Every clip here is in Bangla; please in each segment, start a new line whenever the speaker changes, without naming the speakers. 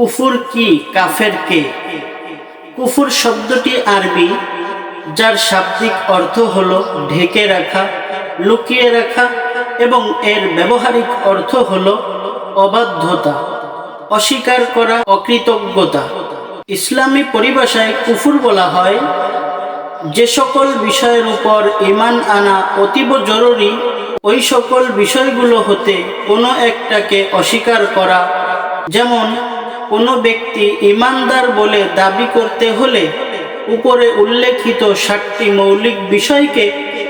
কুফুর কি, কাফের কে? কুফুর শব্দটি আরবি, যার শাব্দিক অর্থ হল ঢেকে রাখা, লুকিয়ে রাখা এবং এর ব্যবহারিক অর্থ হল অবাধ্যতা, অস্বীকার করা অকৃতজ্ঞতা। ইসলামী পরিভাষায় কুফুর বলা হয়, যে সকল বিষয়ের উপর ইমান আনা অতীব জরুরি, ওই সকল বিষয়গুলো হতে কোনো একটাকে অস্বীকার করা। যেমন কোনো ব্যক্তি ইমানদার বলে দাবি করতে হলে উপরে উল্লেখিত সাতটি মৌলিক বিষয়কে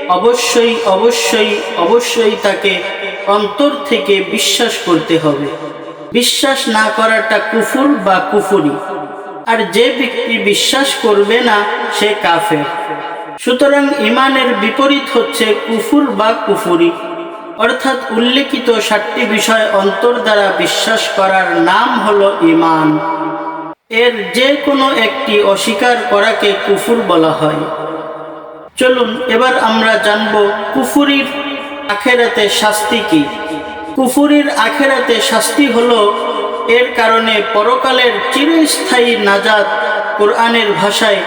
অবশ্যই অবশ্যই অবশ্যই তাকে অন্তর থেকে বিশ্বাস করতে হবে। বিশ্বাস না করাটা কুফুর বা কুফুরি। আর যে ব্যক্তি বিশ্বাস করবে না, সে কাফের। সুতরাং ইমানের বিপরীত হচ্ছে কুফুর বা কুফুরি। অর্থাৎ উল্লেখিত ষাটটি বিষয় অন্তর দ্বারা বিশ্বাস করার নাম হলো ইমান এর যে কোনো একটি অস্বীকার করাকে কুফুর বলা হয়। চলুন, এবার আমরা জানব কুফুরির আখেরাতে শাস্তি কি। কুফুরির আখেরাতে শাস্তি হলো এর কারণে পরকালের চিরস্থায়ী নাজাত কোরআনের ভাষায়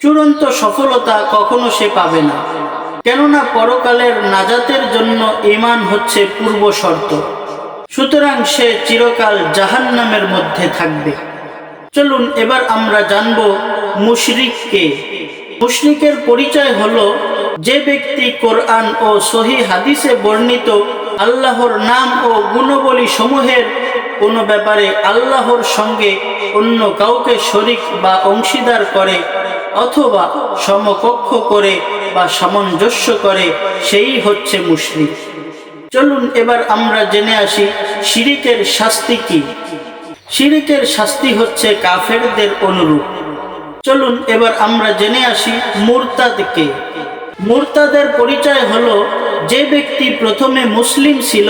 চূড়ান্ত সফলতা কখনো সে পাবে না। কেননা পরকালের নাজাতের জন্য ইমান হচ্ছে পূর্ব শর্ত। সুতরাং সে চিরকাল জাহান্নামের মধ্যে থাকবে। চলুন এবার আমরা জানব মুশরিককে। মুশরিকের পরিচয় হলো যে ব্যক্তি কোরআন ও সহি হাদিসে বর্ণিত আল্লাহর নাম ও গুণবলী সমূহের কোনো ব্যাপারে আল্লাহর সঙ্গে অন্য কাউকে শরিক বা অংশীদার করে অথবা সমকক্ষ করে বা সামঞ্জস্য করে, সেই হচ্ছে মুশরিক। চলুন এবার আমরা জেনে আসি, শিরিকের শাস্তি কি? শিরিকের শাস্তি হচ্ছে কাফেরদের অনুরূপ। চলুন এবার আমরা জেনে আসি মুরতাদকে মুরতাদের পরিচয় হলো, যে ব্যক্তি প্রথমে মুসলিম ছিল,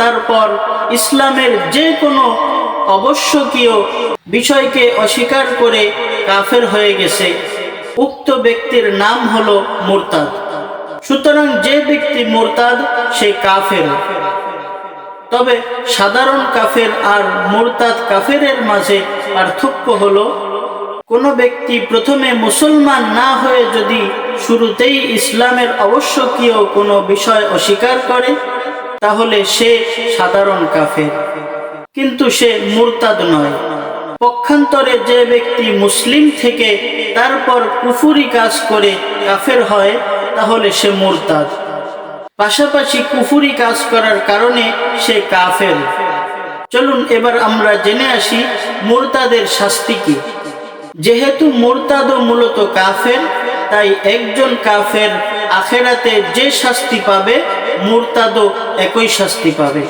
তারপর ইসলামের যে কোনো অবশ্যকীয় বিষয়কে অস্বীকার করে কাফের হয়ে গেছে। উক্ত ব্যক্তির নাম হলো মুরতাদ। সুতরাং যে ব্যক্তি মোরতাদ, সে কাফের। তবে সাধারণ কাফের আর মোরতাদ কাফেরের মাঝে পার্থক্য হলো, কোনো ব্যক্তি প্রথমে মুসলমান না হয়ে যদি শুরুতেই ইসলামের আবশ্যকীয় কোনো বিষয় অস্বীকার করে, তাহলে সে সাধারণ কাফের। কিন্তু সে মুরতাদ নয়। পক্ষান্তরে যে ব্যক্তি মুসলিম থেকে তারপর কুফুরি কাজ করে কাফের হয়, তাহলে সে মুরতাদ। পাশাপাশি কুফুরি কাজ করার কারণে সে কাফের। চলুন এবার আমরা জেনে আসি মুরতাদের শাস্তি কি। যেহেতু মুরতাদও মূলত কাফের, তাই একজন কাফের আখেরাতে যে শাস্তি পাবে, মুরতাদও একই শাস্তি পাবে।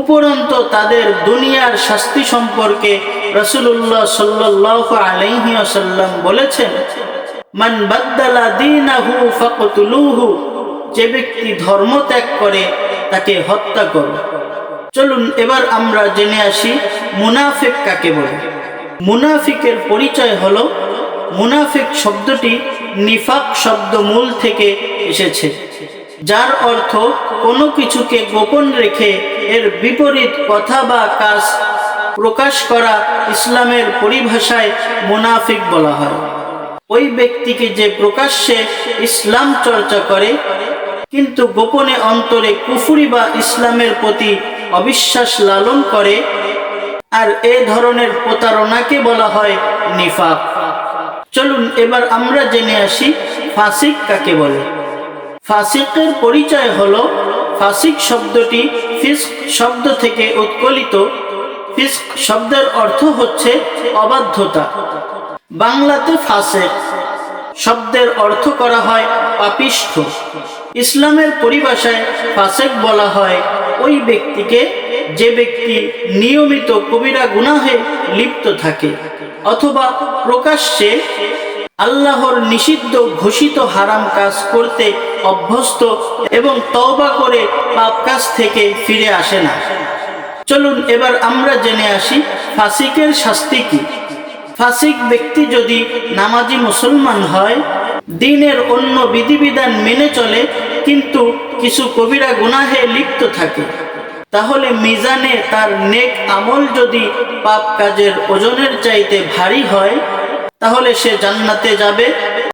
উপরন্ত তাদের দুনিয়ার শাস্তি সম্পর্কে রসুল্লাহ সাল্লাহ আলাইহি আসাল্লাম বলেছেন, মান বাদ্দালা দিনাহু ফাকতুলুহু যে ব্যক্তি ধর্ম ত্যাগ করে, তাকে হত্যা করো। চলুন এবার আমরা জেনে আসি মুনাফিক কাকে বলে। মুনাফিকের পরিচয় হলো, মুনাফিক শব্দটি নিফাক শব্দ মূল থেকে এসেছে, যার অর্থ কোনো কিছুকে গোপন রেখে এর বিপরীত কথা বা কাজ প্রকাশ করা ইসলামের পরিভাষায় মুনাফিক বলা হয়। ওই ব্যক্তিকে যে প্রকাশ্যে ইসলাম চর্চা করে, কিন্তু গোপনে অন্তরে কুফুরি বা ইসলামের প্রতি অবিশ্বাস লালন করে, আর এ ধরনের প্রতারণাকে বলা হয় নিফাক। চলুন এবার আমরা জেনে আসি ফাসিক কাকে বলে। ফাসিকের পরিচয় হলো, ফাসিক শব্দটি ফিস শব্দ থেকে উৎকলিত ফিস্ক শব্দের অর্থ হচ্ছে অবাধ্যতা। বাংলাতে ফাসেক শব্দের অর্থ করা হয় পাপিষ্ঠ। ইসলামের পরিভাষায় ফাসেক বলা হয় ওই ব্যক্তিকে যে ব্যক্তি নিয়মিত কবিরা গুনাহে লিপ্ত থাকে অথবা প্রকাশ্যে আল্লাহর নিষিদ্ধ ঘোষিত হারাম কাজ করতে অভ্যস্ত এবং তওবা করে পাপ কাজ থেকে ফিরে আসে না। চলুন এবার আমরা জেনে আসি ফাসিকের শাস্তি কি। ফাসিক ব্যক্তি যদি নামাজি মুসলমান হয়, দিনের অন্য বিধিবিধান মেনে চলে, কিন্তু কিছু কবিরা গুনাহে লিপ্ত থাকে, তাহলে মিজানে তার নেক আমল যদি পাপ কাজের ওজনের চাইতে ভারী হয়, তাহলে সে জান্নাতে যাবে